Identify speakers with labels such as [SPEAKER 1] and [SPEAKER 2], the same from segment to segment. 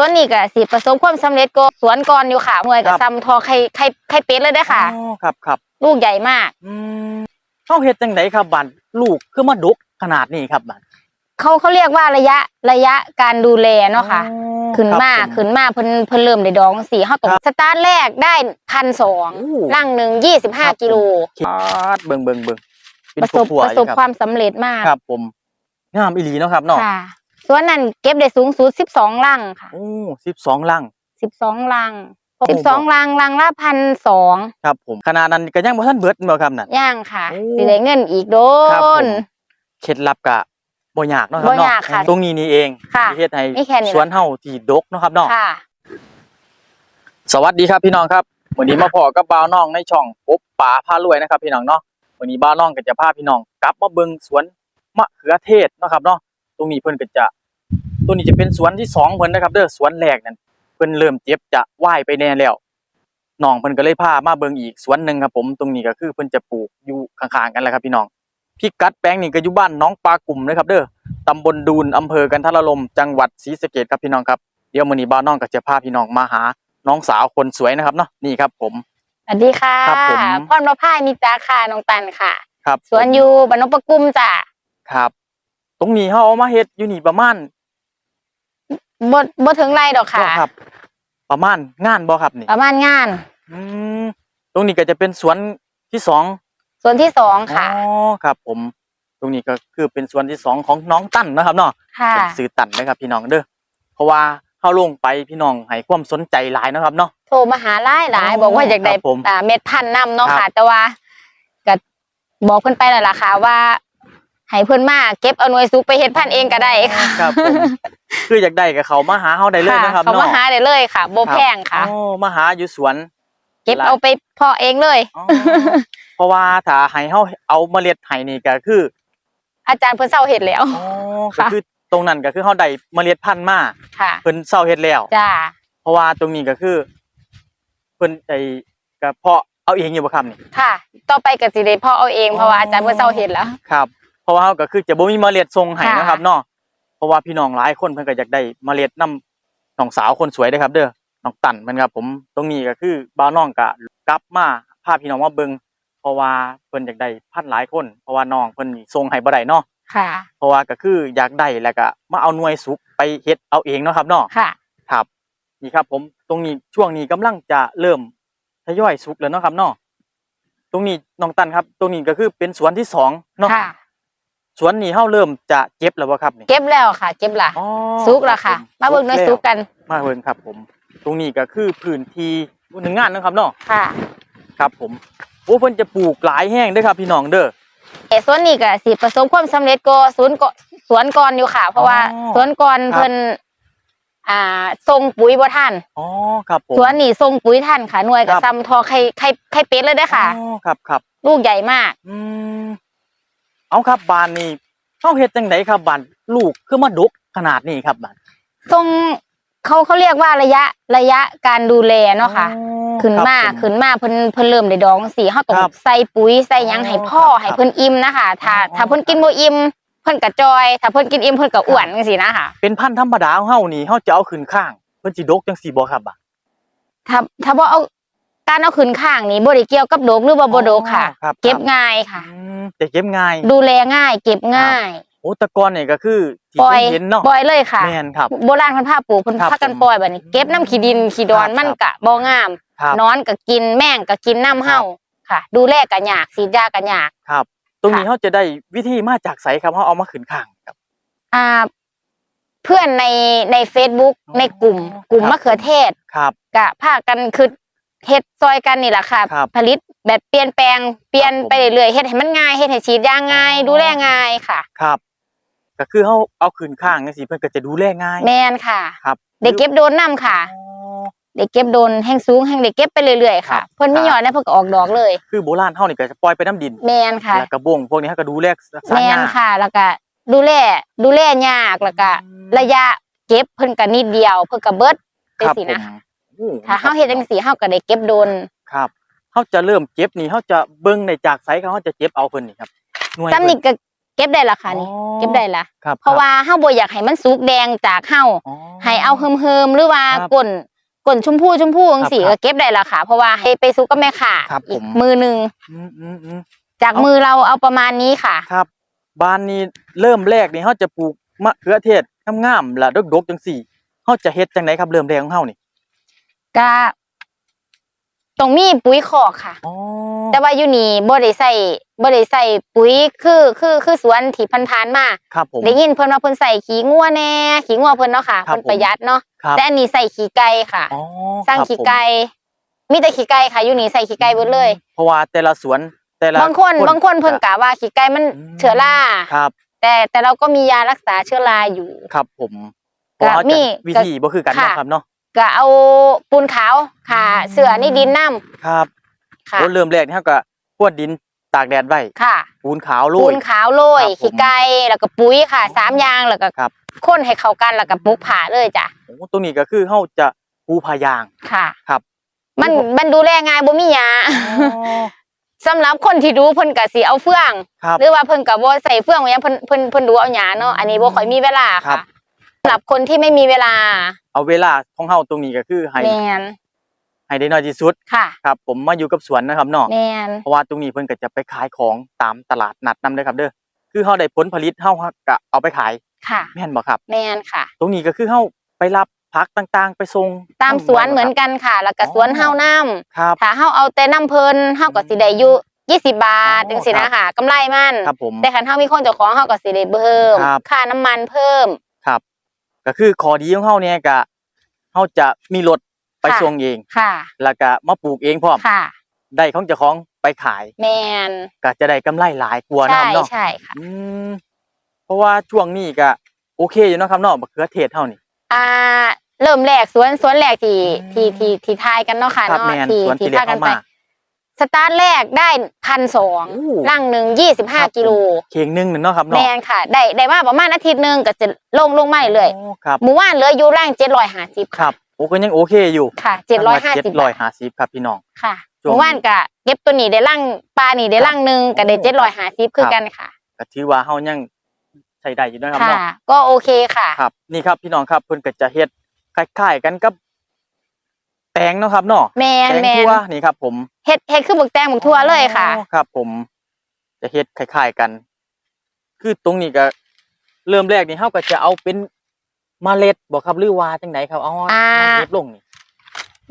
[SPEAKER 1] ต้นนี้ก็สิประสบความสำเร็จก็สวนก่อนอยู่ค่ะหน่วย
[SPEAKER 2] ครั
[SPEAKER 1] ก็
[SPEAKER 2] บ
[SPEAKER 1] ซ้ำทอไข่ไข่ไข่เป็ดเลยได้อค่ะ
[SPEAKER 2] อ๋อครับครับ
[SPEAKER 1] ลูกใหญ่มาก
[SPEAKER 2] อืมเฮาเฮ็ดจังไดครับบัดลูกคือมาดกขนาดนี้ครับบัด
[SPEAKER 1] เขาเขาเรียกว่าระยะระยะการดูแลเนาะค่ะ
[SPEAKER 2] อ๋อ
[SPEAKER 1] ขึ้นมา
[SPEAKER 2] ครับผ
[SPEAKER 1] ขึ้นมาเพิ่นเพิ่นเริ่มได้ดองสีเฮาตก
[SPEAKER 2] ครับ
[SPEAKER 1] สตาร์ทแรกได้พันสอง
[SPEAKER 2] โอ้
[SPEAKER 1] ร่างหนึ่งยี่สิบห้า
[SPEAKER 2] ครับ
[SPEAKER 1] กิโล
[SPEAKER 2] ปาดเบิ่งเบิ่งเบิ่งเป็น
[SPEAKER 1] ประสบ
[SPEAKER 2] ผัว
[SPEAKER 1] ป
[SPEAKER 2] ๆ
[SPEAKER 1] ระสบ
[SPEAKER 2] อยู่
[SPEAKER 1] ความสำเร็จมาก
[SPEAKER 2] ครับผมงามอีหลีเนาะครับเนาะ
[SPEAKER 1] ค่ะส่วนนั้นเก็บได้สูงสุดสิบสองลังค่ะ
[SPEAKER 2] โอ้12ลัง
[SPEAKER 1] สิบสองลัง
[SPEAKER 2] โอ้
[SPEAKER 1] สิบสองลังลังละพันสอง
[SPEAKER 2] ครับผมขนาดนั้นก็ยังบ่ทันเบิดบ่ครับนั่น
[SPEAKER 1] ย่างค่ะ
[SPEAKER 2] โอ้
[SPEAKER 1] สิได้เงินอีกโด
[SPEAKER 2] ครับผม
[SPEAKER 1] น
[SPEAKER 2] เคล็ดลับก็บ่ยากเนาะครับ
[SPEAKER 1] บ่
[SPEAKER 2] เนาะ
[SPEAKER 1] ยากค่ะ
[SPEAKER 2] ตรงนี้นี่เอง
[SPEAKER 1] ค่ะ
[SPEAKER 2] ที่เฮ็ดให้
[SPEAKER 1] มีแค่นี้
[SPEAKER 2] สวนเฮาที่ดกเนาะครับเนาะ
[SPEAKER 1] ค่ะ
[SPEAKER 2] สวัสดีครับพี่น้องครับวันนี้มาพอกับบ่าวน้องในช่องปุ๊บป่าพารวยนะครับพี่น้องเนาะวันนี้บ่าวน้องก็จะพาพี่น้องกลับมาเบิ่งสวนมะเขือเทศเนาะครับเนาะตรงนี้เพิ่นก็จะ ตัวนี้จะเป็นสวนที่สองเพิ่นนะครับเด้อสวนแรกนั่นเพิ่นเริ่มเจ็บจะว่ายไปแน่แล้วน้องเพิ่นก็เลยพามาเบิ่งอีกสวนหนึ่งครับผมตรงนี้ก็คือเพิ่นจะปลูกอยู่ข้างๆกันแหละครับพี่น้องพิกัดแปลงนี่ก็อยู่บ้านหน้องปลากลุ่มนะครับเด้อตำบลดูนอำเภอกันทรลมจังหวัดศรีสะเกษครับพี่น้องครับเดี๋ยวมื้อนี้บ่าวน้องก็จะพาพี่น้องมาหาน้องสาวคนสวยนะครับเนาะนี่ครับผม
[SPEAKER 1] สวัสดีค่ะ
[SPEAKER 2] ครับผม
[SPEAKER 1] พรประภานิจาค่ะน้องตันค่ะ
[SPEAKER 2] ครับ
[SPEAKER 1] สวนอยู่บรรนปกุมจ้ะ
[SPEAKER 2] ครับ ตรงนี้เขาเอามาเฮ็ดอยู่นี่ประมาณ
[SPEAKER 1] บ่บ่ถึงไรดอกค่ะ
[SPEAKER 2] บ่ครับ ประมาณงานบ่ครับนี่
[SPEAKER 1] ประมาณงาน
[SPEAKER 2] อืมตรงนี้ก็จะเป็นสวนที่สอง
[SPEAKER 1] ส่วนที่สองค่ะ
[SPEAKER 2] อ๋อครับ ผม ตรงนี้ก็คือเป็นสวนที่สองของน้องตั้นนะครับเนาะ
[SPEAKER 1] ค่ะ
[SPEAKER 2] เป็นสื่อตันนะครับพี่น้องเด้อ เพราะว่าเข้าลงไปพี่น้องให้ความสนใจหลายนะครับเนาะ
[SPEAKER 1] โทรมาหาหลายหลาย
[SPEAKER 2] อ๋อ
[SPEAKER 1] บอกว่าอยากได้
[SPEAKER 2] ครับผม
[SPEAKER 1] อ่าเม็ดพันธุ์นํเนาะ
[SPEAKER 2] ครั
[SPEAKER 1] ค่ะ
[SPEAKER 2] บ
[SPEAKER 1] แต่ว่าก็บอกเพิ่นไปแล้วล่ะค่ะว่า ให้เพิ่นมาเก็บเอาหน่วยสุกไปเฮ็ดพันธุ์เองก็ได้ค่ะ
[SPEAKER 2] ครับผมคืออยากได้กับเขามาหาเฮาได้เลยนะครับ
[SPEAKER 1] เขา
[SPEAKER 2] เนาะ
[SPEAKER 1] มาหาได้เลยค่ะบ่แพงค่ะ
[SPEAKER 2] โอ้มาหาอยู่สวน
[SPEAKER 1] เก็บเอาไปเพาะเองเลย
[SPEAKER 2] อ๋อ เพราะว่าถ้าให้เฮาเอาเมล็ดให้นี่ก็คือ
[SPEAKER 1] อาจารย์เพิ่นเซาเฮ็ดแล้ว
[SPEAKER 2] อ๋อ
[SPEAKER 1] ค่ะ
[SPEAKER 2] ก็คือตรงนั้นก็คือเฮาได้เมล็ดพันธุ์มา
[SPEAKER 1] ค่ะ
[SPEAKER 2] เพิ่นเซาเฮ็ดแล้ว
[SPEAKER 1] จ้า
[SPEAKER 2] เพราะว่าตรงนี้ก็คือเพิ่นไอ้ก็เพาะเอาเองอยู่บ่ครับนี่
[SPEAKER 1] ค่ะ ต่อไปก็สิได้เพาะเอาเองเพราะว่าอาจารย์เพิ่นเซาเฮ็ดแล้ว
[SPEAKER 2] ครับเพ ราะว่าเฮาก็คือจะบ่มีเมล็ดส่งให้
[SPEAKER 1] ค่ะ
[SPEAKER 2] นะครับเนาะเพราะว่าพี่น้องหลายคนเพิ่นก็อยากได้เมล็ดนํน้องสาวคนสวยเด้อครับ เด้อน้องตันเพิ่นครับผมตรงนี้ก็คือบ่าวน้องก็กลับมาพาพี่น้องมาเบิ่งเพราะว่าเพิ่นอยากได้พันธุ์หลายคน เพราะว่าน้องเพิ่นนี่ส่งให้บ่ได้เนาะ
[SPEAKER 1] ค่ะ
[SPEAKER 2] เพราะว่าก็คืออยากได้แล้วก็มาเอาหน่วยสุกไปเฮ็ดเอาเองเนาะครับเนาะ
[SPEAKER 1] ค่ะ
[SPEAKER 2] ครับนี่ครับ ผมตรงนี้ช่วงนี้กำลังจะเริ่มทยอยสุกแล้วเนาะครับเนาะตรงนี้น้องตันครับ ตรงนี้ก็คือเป็นสวนที่สองเนาะ
[SPEAKER 1] ค่ะ
[SPEAKER 2] สวนนี้เฮาเริ่มจะเก็บแล้วบ่ครับนี่
[SPEAKER 1] เก็บแล้วค่ะ เก็บละ
[SPEAKER 2] อ๋อ
[SPEAKER 1] สุกแล้วค่ะ
[SPEAKER 2] รับ
[SPEAKER 1] มาเบิ่งหน่วย
[SPEAKER 2] แล้ว
[SPEAKER 1] สุกกัน
[SPEAKER 2] มาเบิ่งครับผม ตรงนี้ก็คือพื้นที่หนึ่งงานเนาะครับเนาะ
[SPEAKER 1] ค่ะ
[SPEAKER 2] ครับผมโอ้เพิ่นจะปลูกหลายแห้งเด้อครับพี่น้องเด้อ
[SPEAKER 1] เออสวนนี้ก็สิประสบความสำเร็จก็สวนก็สวนก่อนอยู่ค่ะ เพราะว่า
[SPEAKER 2] อ๋อ
[SPEAKER 1] สวนก่อน
[SPEAKER 2] ครับ
[SPEAKER 1] เพิ่นอ่าส่งปุ๋ยบ่ทัน
[SPEAKER 2] อ๋อครับผม
[SPEAKER 1] สวนนี่ส่งปุ๋ยทันค่ะหน่วยก็
[SPEAKER 2] ครับ
[SPEAKER 1] ซ้ำทอไข่ไข่ไข่เป็ดเลยได้อค่ะ
[SPEAKER 2] อ๋อครับครับ
[SPEAKER 1] ลูกใหญ่มาก
[SPEAKER 2] อืม เอาครับบานนี่เฮาเฮ็ดจังไดครับบานลูกคือมาดกขนาดนี้ครับบาน
[SPEAKER 1] ทรงเขาเขาเรียกว่าระยะระยะการดูแลเนาะค่ะ
[SPEAKER 2] อ๋อ
[SPEAKER 1] ขึ้นมา
[SPEAKER 2] ครับผ
[SPEAKER 1] ขึ้นมาเพิ่นเพิ่นเริ่มได้ดองสีเฮาต้อง
[SPEAKER 2] ครับ
[SPEAKER 1] ใส่ปุ๋ยใส่หยัง
[SPEAKER 2] อ๋อ
[SPEAKER 1] ให้พ่อ
[SPEAKER 2] ครับ
[SPEAKER 1] ให้เพิ่นอิ่มนะคะถ้า
[SPEAKER 2] อ๋อ
[SPEAKER 1] ถ้าเพิ่นกินบ่อิ่มเพิ่นก็จอย ถ้าเพิ่นกินอิ่มเพิ่นก็อ้วนจังซี่นะคะ
[SPEAKER 2] เป็นพันธุ์ธรรมดาของเฮานี่เฮาจะเอาขึ้นข้าง เพิ่นสิดกจังซี่บ่ครับบ่า
[SPEAKER 1] ถ้าถ้าบ่เอา การเอาขึ้นข้างนี่บ่ได้เกี่ยวกับดอกหรือว่าบ่ดกค่ะ
[SPEAKER 2] ครับ
[SPEAKER 1] เก็บ
[SPEAKER 2] ครับ
[SPEAKER 1] ง่ายค่ะ
[SPEAKER 2] อืมแต่เก็บง่าย
[SPEAKER 1] ดูแลง่าย เก็บง่าย
[SPEAKER 2] โอ้แตะกอนนี่ก็คือที่
[SPEAKER 1] ปล่อย
[SPEAKER 2] เห็นเนาะ
[SPEAKER 1] ปล่อยเลยค่ะ
[SPEAKER 2] แม่นครับ
[SPEAKER 1] โบราณเพิ่นพาปลูกเพิ่น
[SPEAKER 2] ครับ
[SPEAKER 1] พากัน
[SPEAKER 2] ผม
[SPEAKER 1] ปล่อยบัดนี้ เก็บน้ำขี้ดินขี้ดอน
[SPEAKER 2] ครับ
[SPEAKER 1] มัน
[SPEAKER 2] ครับ
[SPEAKER 1] กะบ่งาม
[SPEAKER 2] ครับ
[SPEAKER 1] นอนก็กินแม่งก็กินน้ำเฮาค่ะ ดูแลก็ยากฉีดยาก็ยาก
[SPEAKER 2] ครับ ตรงนี้
[SPEAKER 1] ค่ะ
[SPEAKER 2] เฮาจะได้วิธีมาจากไสครับเฮาเอามาขึ้นข้างครับ
[SPEAKER 1] อ่า เพื่อนในใน Facebook
[SPEAKER 2] อ๋อ
[SPEAKER 1] ในกลุ่ม กลุ่ม
[SPEAKER 2] ครับ
[SPEAKER 1] มะเขือเทศ
[SPEAKER 2] ครับ
[SPEAKER 1] กะพากันคือ เฮ็ดซอยกันนี่แหละค่ะ
[SPEAKER 2] ครับ
[SPEAKER 1] ผลิตแบบเปลี่ยนแปลงเปลี่ยน
[SPEAKER 2] ครับผม
[SPEAKER 1] ไปเรื่อยๆเฮ็ดให้มันง่ายเฮ็ดให้ฉีดยาง่าย
[SPEAKER 2] อ๋อ
[SPEAKER 1] ดูแลง่ายค่ะ
[SPEAKER 2] ครับ ก็คือเฮาเอาขึ้นข้างจังซี่เพิ่นก็จะดูแลง่าย
[SPEAKER 1] แม่นค่ะ
[SPEAKER 2] ครับ
[SPEAKER 1] เด็กเก็บโดนน้ำค่ะ
[SPEAKER 2] อ๋อ
[SPEAKER 1] เด็กเก็บโดนแห้งสูงแห้งเด็กเก็บไปเรื่อยๆ
[SPEAKER 2] ครั
[SPEAKER 1] ค่ะ
[SPEAKER 2] บ
[SPEAKER 1] เพิ่นมี
[SPEAKER 2] ครับ
[SPEAKER 1] ยอดนะเพิ่นก็ออกดอกเลย
[SPEAKER 2] คือโบราณเฮานี่ก็จะปล่อยไปน้ำดิน
[SPEAKER 1] แมนค่ะ
[SPEAKER 2] แล้วก็บงพวกนี้เฮาก็ดูแลรักษา
[SPEAKER 1] แมน
[SPEAKER 2] ยาก
[SPEAKER 1] ค่ะแล้วก็ดูแลดูแลยากแล้วก็
[SPEAKER 2] อืม
[SPEAKER 1] ระยะเก็บเพิ่นก็นิดเดียว เพิ่นก็เบิดจัง
[SPEAKER 2] ครับ
[SPEAKER 1] ซี่
[SPEAKER 2] ผม
[SPEAKER 1] นะ
[SPEAKER 2] โอ้
[SPEAKER 1] ถ้าเฮาเฮ็ดจังซี่เฮาก็ได้เก็บโดน
[SPEAKER 2] ครับเฮาจะเริ่มเก็บนี่เฮาจะเบิ่งในจากไสเขาเฮาจะเก็บเอาเพิ่นนี่ครับหน่วย
[SPEAKER 1] ซ้ำนี่
[SPEAKER 2] เพิ่น
[SPEAKER 1] ก็เก็บได้ละค่ะนี่
[SPEAKER 2] อ๋อ
[SPEAKER 1] เก็บได้ละ
[SPEAKER 2] ครับ
[SPEAKER 1] เพราะว่าเฮาบ่อยากให้มันสุกแดงจากเฮา
[SPEAKER 2] อ๋อ
[SPEAKER 1] ให้เอาเฮิมๆหรือว่า
[SPEAKER 2] ครับ
[SPEAKER 1] ก่นก่นชมพูชมพูจังซี่
[SPEAKER 2] ครับ
[SPEAKER 1] ก็เก็บได้ละค่ะ เพราะว่าให้ไปสุกกับแม่ค่ะ
[SPEAKER 2] ครับ
[SPEAKER 1] อีก
[SPEAKER 2] ผม
[SPEAKER 1] มือหนึง
[SPEAKER 2] อืมอืมอืม
[SPEAKER 1] จาก
[SPEAKER 2] เอามื
[SPEAKER 1] มือเราเอาประมาณนี้ค่ะ
[SPEAKER 2] ครับบ้านนี้เริ่มแรกนี่เฮาจะปลูกมะเขือเทศงามๆและดกๆจังซี่เฮาจะเฮ็ดจังไดครับเริ่มแรกของเฮานี่
[SPEAKER 1] ก็ต้องมีปุ๋ยคอกค่ะ
[SPEAKER 2] อ๋อ
[SPEAKER 1] แต่ว่าอยู่นี่บ่ได้ใส่บ่ได้ใส่ปุ๋ยคือคือคือสวนที่ผ่านๆมา
[SPEAKER 2] ครับผม
[SPEAKER 1] ได้ยินเพิ่นว่าเพิ่นใส่ขี้งัวแน่ขี้งัวเพิ่นเนาะค่ะ
[SPEAKER 2] ครับ
[SPEAKER 1] เพิ่นประหยัดเนาะ
[SPEAKER 2] ครับ
[SPEAKER 1] แต่อันนี้ใส่ขี้ไก่ค่ะ
[SPEAKER 2] อ๋อ
[SPEAKER 1] สร้าง
[SPEAKER 2] ครับ
[SPEAKER 1] ขี้
[SPEAKER 2] ผม
[SPEAKER 1] ไก่มีแต่ขี้ไก่ค่ะอยู่นี่ใส่ขี้ไก่เบิดเลย
[SPEAKER 2] เพราะว่าแต่ละสวนแต่ละ
[SPEAKER 1] บางคนบางคนเพิ่นกะว่าขี้ไก่มัน
[SPEAKER 2] อืม
[SPEAKER 1] เชื้อรา
[SPEAKER 2] ครับ
[SPEAKER 1] แต่แต่เราก็มียารักษาเชื้อราอยู่
[SPEAKER 2] ครับผม
[SPEAKER 1] ก็
[SPEAKER 2] เพราะว่า
[SPEAKER 1] มี
[SPEAKER 2] จะวิธีบ่คือกัน
[SPEAKER 1] ค่ะ
[SPEAKER 2] นะครับเนาะ
[SPEAKER 1] ก็เอาปูนขาวค่ะ เสือนี่ดินน้ำ
[SPEAKER 2] ครับ
[SPEAKER 1] ค่ะ
[SPEAKER 2] โอ้เริ่มแรกนี่เฮาก็พรวดดินตากแดดไว้
[SPEAKER 1] ค่ะ
[SPEAKER 2] ปูนขาวโร
[SPEAKER 1] ปู
[SPEAKER 2] ย
[SPEAKER 1] นขาวโรย
[SPEAKER 2] ครับผม
[SPEAKER 1] ขี้ไก่แล้วก็ปุ๋ยค่ะสามอย่างแล้วก็
[SPEAKER 2] ครับ
[SPEAKER 1] ข้นให้เข้ากันแล้วก็ปลูกผ่าเลยจ้ะ
[SPEAKER 2] โอ้ตรงนี้ก็คือเฮาจะปูพายาง
[SPEAKER 1] ค่ะ
[SPEAKER 2] ครับ
[SPEAKER 1] มัน
[SPEAKER 2] ผม
[SPEAKER 1] มันดูแลง่ายบ่มีหยาสำหรับคนที่ดูเพิ่นก็สิเอาเฟือง
[SPEAKER 2] ครับ
[SPEAKER 1] หรือว่าเพิ่นก็บ่ใส่เฟืองว่าหยังเพิ่นเพิ่นเพิ่นดูเอาหยาเนาะอันนี้บ่ค่อยมีเวลา
[SPEAKER 2] ครั
[SPEAKER 1] ค่ะ
[SPEAKER 2] บ
[SPEAKER 1] สำหรับคนที่ไม่มีเวลา
[SPEAKER 2] เอาเวลาของเฮาตรงนี้ก็คือให้
[SPEAKER 1] แม่น
[SPEAKER 2] ให้ได้น้อยที่สุด
[SPEAKER 1] ค่ะ
[SPEAKER 2] ครับ ผมมาอยู่กับสวนนะครับเนาะ
[SPEAKER 1] แม่น
[SPEAKER 2] เพราะว่าตรงนี้เพิ่นก็จะไปขายของตามตลาดนัดนํเด้อครับเด้อคือเฮาได้ผลผลิตเฮาก็เอาไปขาย
[SPEAKER 1] ค่ะ
[SPEAKER 2] แม่นบ่ครับ
[SPEAKER 1] แม่นค่ะ
[SPEAKER 2] ตรงนี้ก็คือเฮาไปรับผักต่างๆ ไปส่ง
[SPEAKER 1] ตามสวนเหมือนกันค่ะ แล้วก็
[SPEAKER 2] อ๋อ
[SPEAKER 1] สวนเฮานํ
[SPEAKER 2] ครับ
[SPEAKER 1] ถ้าเฮาเอาแต่น้ำเพิ่นเฮาก็สิได้อยู่20บาท
[SPEAKER 2] อ๋อ
[SPEAKER 1] จังซี่นะค่ะกำไรมัน
[SPEAKER 2] ครับผม
[SPEAKER 1] แต่คันเฮามีคนเจ้าของเฮาก็สิได้เพิ่ม
[SPEAKER 2] ครับ
[SPEAKER 1] ค่าน้ำมันเพิ่ม
[SPEAKER 2] ครับ ก็คือข้อดีของเฮาเนี่ยก็เฮาจะมีรถไป
[SPEAKER 1] ค่ะ
[SPEAKER 2] ส่งเอง
[SPEAKER 1] ค่ะ
[SPEAKER 2] แล้วก็มาปลูกเองพร้อม
[SPEAKER 1] ค่ะ
[SPEAKER 2] ได้ของเจ้าของไปขาย
[SPEAKER 1] แม่น
[SPEAKER 2] ก็จะได้กำไรหลายกว่านะค
[SPEAKER 1] ใช่
[SPEAKER 2] รับเนาะ
[SPEAKER 1] ใช่ค่ะ
[SPEAKER 2] อืมเพราะว่าช่วงนี้ก็โอเคอยู่เนาะครับเนาะมะเขือเทศเฮานี่
[SPEAKER 1] อ่าเริ่มแรกสวนสวนแรกที่
[SPEAKER 2] อืม
[SPEAKER 1] ที่ที่ที่ทายกันเนาะค่ะ
[SPEAKER 2] ครับ
[SPEAKER 1] เนาะ
[SPEAKER 2] แม่น
[SPEAKER 1] ที่
[SPEAKER 2] สวนที่
[SPEAKER 1] ที่
[SPEAKER 2] เรีย
[SPEAKER 1] พากกัน
[SPEAKER 2] เข้า
[SPEAKER 1] ไป
[SPEAKER 2] มา
[SPEAKER 1] สตาร์ทแรกได้พันสอง
[SPEAKER 2] โอ้
[SPEAKER 1] ร่างหนึ่งยี่สิบห้า
[SPEAKER 2] ครับ
[SPEAKER 1] กิโล
[SPEAKER 2] เข่งหนึงนั่นเนาะครับ
[SPEAKER 1] แม
[SPEAKER 2] เนาะ
[SPEAKER 1] นค่ะ ได้ได้มาประมาณอาทิตย์หนึ่งก็จะลงลงมาเรื่อย
[SPEAKER 2] โอ้ครับ
[SPEAKER 1] ๆหมู่ว่านเหลืออยู่ร่างเจ็ดร้อยห้าสิบ
[SPEAKER 2] ครับโอ้ก็ยังโอเคอยู่
[SPEAKER 1] ค่ะเจ็ดร้อยห้าสิบ
[SPEAKER 2] 750ครับพี่น้อง
[SPEAKER 1] ค่ะ
[SPEAKER 2] ช่
[SPEAKER 1] ห
[SPEAKER 2] วงนี้
[SPEAKER 1] มู่ว่านกะเก็บตัวนี้ได้ร่างปลานี่ได้ร่างหนึ่งก็ได้
[SPEAKER 2] โอ้
[SPEAKER 1] เจ็ดร้อยห้าสิบคือกันค่ะ
[SPEAKER 2] ก็ถือว่าเฮายังใช้ได้อยู่นะครับ
[SPEAKER 1] ค่ะ
[SPEAKER 2] เนาะ
[SPEAKER 1] ก็โอเคค่ะ
[SPEAKER 2] ครับ นี่ครับพี่น้องครับเพิ่นก็จะเฮ็ดคล้ายๆกันกับแต งเนาะครับเนาะ
[SPEAKER 1] แมน
[SPEAKER 2] แตง
[SPEAKER 1] แมน
[SPEAKER 2] ทั่วนี่ครับ ผม
[SPEAKER 1] เฮ็ดเฮ็ดคือบึกแตงบึกทั่วเลยค่ะ
[SPEAKER 2] อ๋อครับ ผม จะเฮ็ดคล้ายๆกัน คือตรงนี้ก็เริ่มแรกนี่เฮาก็จะเอาเป็นเมล็ดบ่ครับหรือว่าจังไดครับเอา
[SPEAKER 1] อ่า
[SPEAKER 2] มาเฮ็ดลงนี่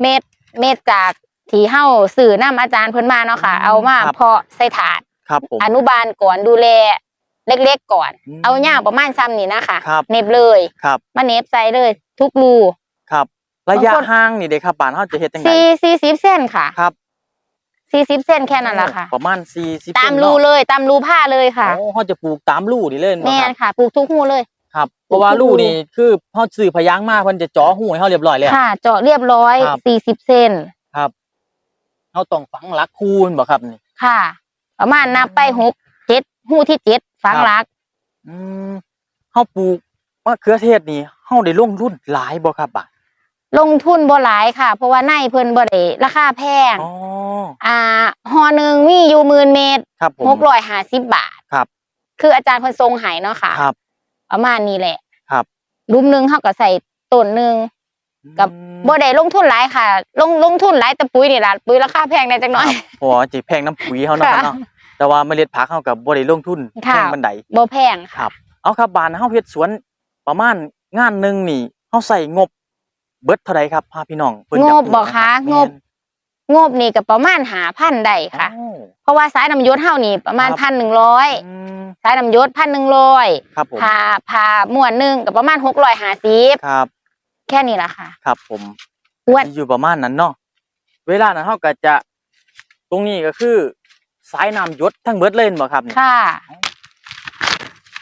[SPEAKER 1] เม็ดเม็ดจากที่เฮาสื่อน้ำอาจารย์เพิ่นมาเนาะค่ะ
[SPEAKER 2] อืม
[SPEAKER 1] เอามา
[SPEAKER 2] ครับ
[SPEAKER 1] เพาะใส่ถาด
[SPEAKER 2] ครับผม
[SPEAKER 1] อนุบาลก่อนดูแลเล็กๆก่อน
[SPEAKER 2] อืม
[SPEAKER 1] เอาหญ้าประมาณซ้ำนี่นะคะ
[SPEAKER 2] ครับ
[SPEAKER 1] เน็บเลย
[SPEAKER 2] ครับ
[SPEAKER 1] มาเน็บใส่เลย ทุกรู
[SPEAKER 2] ครับ ระยะ
[SPEAKER 1] บางคน
[SPEAKER 2] ห่างนี่เด้ครับบ้านเฮาจะเฮ็ดจังได
[SPEAKER 1] สี่สี่สิบเส้นค่ะ
[SPEAKER 2] ครับ
[SPEAKER 1] สี่สิบเส้นแค่นั้นแหละค่ะ
[SPEAKER 2] ประมาณ40
[SPEAKER 1] ตาม
[SPEAKER 2] เซน
[SPEAKER 1] รู
[SPEAKER 2] เนาะ
[SPEAKER 1] เลยตามรูผ้าเลยค่ะ
[SPEAKER 2] โอ้เฮาจะปลูกตามรูนี่เลยบ่
[SPEAKER 1] แม่
[SPEAKER 2] ครั
[SPEAKER 1] น
[SPEAKER 2] บ
[SPEAKER 1] ค่ะปลูกทุกหูเลย
[SPEAKER 2] ครับ เพราะว่า
[SPEAKER 1] ปลูก
[SPEAKER 2] รูนี่คือเฮาซื้อพยางมาเพิ่นจะเจาะหูให้เฮาเรียบร้อยแล้ว
[SPEAKER 1] ค่ะ เจาะเรียบร้อย
[SPEAKER 2] ครับ
[SPEAKER 1] สี่สิบเส้น
[SPEAKER 2] ครับเฮาต้องฝังหลักคูณบ่ครับนี่
[SPEAKER 1] ค่ะ ประมาณนับไปหกเจ็ดหูที่เจ็ดฝัง
[SPEAKER 2] ครับ
[SPEAKER 1] รัก
[SPEAKER 2] อืมเฮาปลูกมะเขือเทศนี่เฮาได้ลงทุนหลายบ่ครับบาด
[SPEAKER 1] ลงทุนบ่หลายค่ะ เพราะว่าในเพิ่นบ่ได้ราคาแพง
[SPEAKER 2] อ๋อ
[SPEAKER 1] อ่าหอหนึ่งมีอยู่หมื่นเมตร
[SPEAKER 2] ครับผม
[SPEAKER 1] หกร้อยห้าสิบบาท
[SPEAKER 2] ครับ
[SPEAKER 1] คืออาจารย์เพิ่นทรงใหายเนาะค่ะ
[SPEAKER 2] ครับ
[SPEAKER 1] ประมาณนี้แหละ
[SPEAKER 2] ครับ
[SPEAKER 1] รุมหนึ่งเฮาก็ใส่ต้นหนึ่งกับ
[SPEAKER 2] อืม
[SPEAKER 1] บ่ได้ลงทุนหลายค่ะ ลงลงทุนหลายแต่ปุ๋ยนี่ล่ะปุ๋ยราคาแพงได้จังน้อย
[SPEAKER 2] เพราะว่าสิแพงน้ำปุ๋ยเฮาเนาะครับ
[SPEAKER 1] ค่ะ
[SPEAKER 2] เนาะแต่ว่าเมล็ดผักเฮาก็บ่ได้ลงทุนแพ
[SPEAKER 1] ค่ะ
[SPEAKER 2] งปานใด
[SPEAKER 1] บ่แพง
[SPEAKER 2] ค
[SPEAKER 1] ค่ะ
[SPEAKER 2] รับ เอาครับบ้านเฮาเฮ็ดสวนประมาณงานหนึงนี่เฮาใส่งบ เบิดเท่าใดครับพาพี่น้องเพิ่นอยาก
[SPEAKER 1] งบ
[SPEAKER 2] รู้
[SPEAKER 1] บ่คะ
[SPEAKER 2] รับ
[SPEAKER 1] งบ งบนี่ก็ประมาณ5,000ได้
[SPEAKER 2] แม่น
[SPEAKER 1] ค่ะ
[SPEAKER 2] อ๋อ
[SPEAKER 1] เพราะว่าสายน้ำยศเฮานี่ประมาณ
[SPEAKER 2] ครับ
[SPEAKER 1] 1,100
[SPEAKER 2] อืม
[SPEAKER 1] สายน้ำยศ1,100
[SPEAKER 2] ครับผม
[SPEAKER 1] ผ่าผ่าม้วนหนึงก็ประมาณ650
[SPEAKER 2] ครับ
[SPEAKER 1] แค่นี้ล่ะค่ะ
[SPEAKER 2] ครับ ผม
[SPEAKER 1] อ้วน
[SPEAKER 2] อยู่ประมาณนั้นเนาะเวลานั้นเฮาก็จะ ตรงนี้ก็คือ สายน้ำหยศทั้งเบิดเลยแม่นบ่ครับนี่
[SPEAKER 1] ค่ะ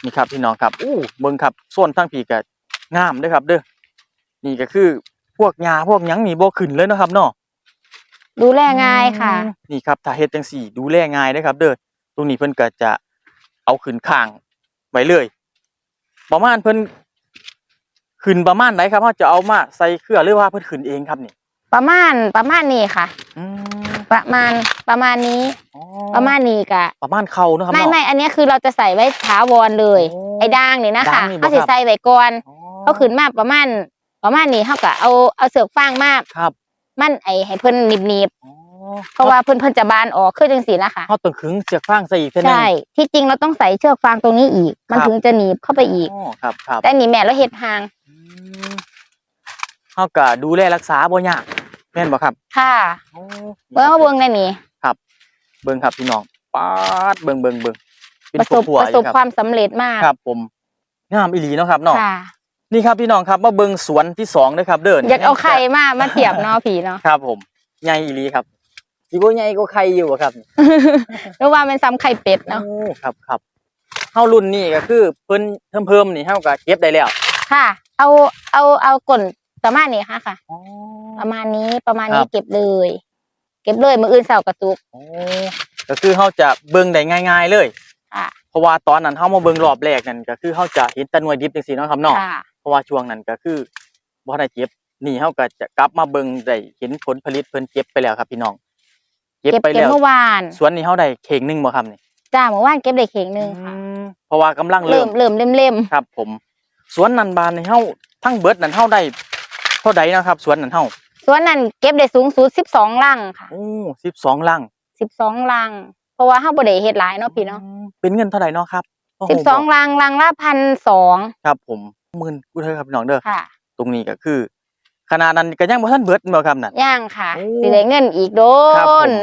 [SPEAKER 2] นี่ครับพี่น้องครับอู้เบิ่งครับโซนทั้งพี่ก็งามเด้อครับ เด้อ นี่ก็คือพวกหญ้าพวกหยังนี่บ่ขึ้นเลยเนาะครับเนาะ
[SPEAKER 1] ดูแลง่ายค่ะ
[SPEAKER 2] อืมนี่ครับถ้าเฮ็ดจังซี่ดูแลง่ายเด้อครับ เด้อตรงนี้เพิ่นก็จะเอาขึ้นข้างไว้เลย ประมาณเพิ่นขึ้นประมาณไหนครับเฮาจะเอามาใส่เครือหรือว่าเพิ่นขึ้นเองครับนี่
[SPEAKER 1] ประมาณประมาณนี้ค่ะ
[SPEAKER 2] อืม
[SPEAKER 1] ประมาณประมาณนี้
[SPEAKER 2] อ๋อ
[SPEAKER 1] ประมาณนี้กะ
[SPEAKER 2] ประมาณเข่าเนาะครับ
[SPEAKER 1] ไม่
[SPEAKER 2] เนาะ
[SPEAKER 1] ไม่อันเนี้ยคือเราจะใส่ไว้ถาวรเลย
[SPEAKER 2] โอ้
[SPEAKER 1] ไอ้ด่างนี่นะ
[SPEAKER 2] ด่า
[SPEAKER 1] คะ
[SPEAKER 2] งนี่บ่
[SPEAKER 1] เขาสิ
[SPEAKER 2] ครับ
[SPEAKER 1] ใส่ไว้ก่อน
[SPEAKER 2] อ๋อ
[SPEAKER 1] เขาขึ้นมาประมาณ ประมาณนี้เขาก็เอาเอาเสือกฟางมาก
[SPEAKER 2] ครับ
[SPEAKER 1] มันไอให้เพิ่นหนีบ
[SPEAKER 2] อ๋อ
[SPEAKER 1] ๆเพราะว่าเพิ่นเพิ่นจะบานออกขึ้นจังสีนะคะ
[SPEAKER 2] เขาต้องขึงเสือกฟางใส่อีกเท่านึง
[SPEAKER 1] ใช่ ที่จริงเราต้องใส่เชือกฟางตรงนี้อีก มัน
[SPEAKER 2] ครับ
[SPEAKER 1] ถึงจะหนีบเข้าไปอีก
[SPEAKER 2] อ๋อครับครับ
[SPEAKER 1] แต่นี่แม่เราเฮ็ดห่าง
[SPEAKER 2] อืมเขาก็ดูแลรักษาบ่ยากแม่นบ่ครับ
[SPEAKER 1] ค่ะ
[SPEAKER 2] โอ้
[SPEAKER 1] เบิ่งมาเบิ่งได้นี่
[SPEAKER 2] เบิ่งครับพี่น้องป๊าดเบิ่งเบิ่งเบิ่งเป็น
[SPEAKER 1] ประสบ
[SPEAKER 2] ผัว
[SPEAKER 1] ประ
[SPEAKER 2] ๆ
[SPEAKER 1] ส
[SPEAKER 2] อยู่
[SPEAKER 1] บ
[SPEAKER 2] ครับ
[SPEAKER 1] ความสำเร็จมาก
[SPEAKER 2] ครับ ผมงามอีหลีเนาะครับเนาะ
[SPEAKER 1] ค่ะ
[SPEAKER 2] นี่ครับพี่น้องครับมาเบิ่งสวนที่สองเด้อครับ เด้อ
[SPEAKER 1] อยากเอาไข่มามาเทียบเนาะผีเนาะ
[SPEAKER 2] ครับผมใหญ่อีหลีครับสิบ่ใหญ่ก็ไข่อยู่อะครับ
[SPEAKER 1] หรือว่ามันซ้ำไข่เป็ดเนาะ
[SPEAKER 2] โอ้ครับครับเฮารุ่นนี้ก็คือเพิ่นเพิ่มเพิ่มนี่เฮาก็เก็บได้แล้ว
[SPEAKER 1] ค่ะ เอาเอาเอาก่นประมาณนี้ค่ะค่ะ
[SPEAKER 2] อ๋อ
[SPEAKER 1] ประมาณนี้ประมาณ
[SPEAKER 2] ค
[SPEAKER 1] นี้
[SPEAKER 2] รับ
[SPEAKER 1] เก็บเลย เก็บเลยมืออื่นเสาร์กระตุก
[SPEAKER 2] โอ้ก็คือเฮาจะเบิ่งได้ง่าย ๆเลย
[SPEAKER 1] ค่ะ
[SPEAKER 2] เพราะว่าตอนนั้นเฮามาเบิ่งรอบแรกนั่นก็คือเฮาจะเห็นแตะหน่วยดิบจังซี่เนาะครับเนาะ
[SPEAKER 1] ค่ะ
[SPEAKER 2] เพราะว่าช่วงนั้นก็คือบ่ได้เก็บนี่เฮาก็จะกลับมาเบิ่งได้เห็นผลผลิตเพิ่นเก็บไปแล้วครับพี่น้อง เก็บ
[SPEAKER 1] เก็บ
[SPEAKER 2] ไป
[SPEAKER 1] เก็บ
[SPEAKER 2] แล้ว
[SPEAKER 1] เมื่อวาน
[SPEAKER 2] สวนนี้เฮาได้เข่งหนึงบ่ครับนี่
[SPEAKER 1] จ้าเมื่อวานเก็บได้เข่งหนึ่งค่ะ
[SPEAKER 2] อืมเพราะว่ากำลัง
[SPEAKER 1] เริ่
[SPEAKER 2] เริ่
[SPEAKER 1] ม
[SPEAKER 2] ม
[SPEAKER 1] เริ่มเล่มเล่ม
[SPEAKER 2] ครับ ผม สวนนันบานนี่เฮาทั้งเบิดนั้นเฮาได้เท่าใดนะครับ สวนนั้นเฮา
[SPEAKER 1] ๆส่วนนั้นเก็บได้สูงสุดสิบสองลังค่ะ
[SPEAKER 2] โอ้12ลัง
[SPEAKER 1] สิบสองลัง เพราะว่าเฮาบ่ได้เฮ็ดหลายเนาะพี่เนาะ
[SPEAKER 2] อืมเป็นเงินเท่าไหร่เนาะครับโโห
[SPEAKER 1] สิบสองลังลังละพันสอง
[SPEAKER 2] ครับผม หมื่นกูเถอะครับพี่น้องเด้อ
[SPEAKER 1] ค่ะ
[SPEAKER 2] ตรงนี้ก็คือ ขนาดนั้นก็ยังบ่ทันเบิดบ่ครับนั่น
[SPEAKER 1] ย่างค่ะ
[SPEAKER 2] โอ้
[SPEAKER 1] สิได้เงินอีกโด
[SPEAKER 2] ครับผ
[SPEAKER 1] น
[SPEAKER 2] ม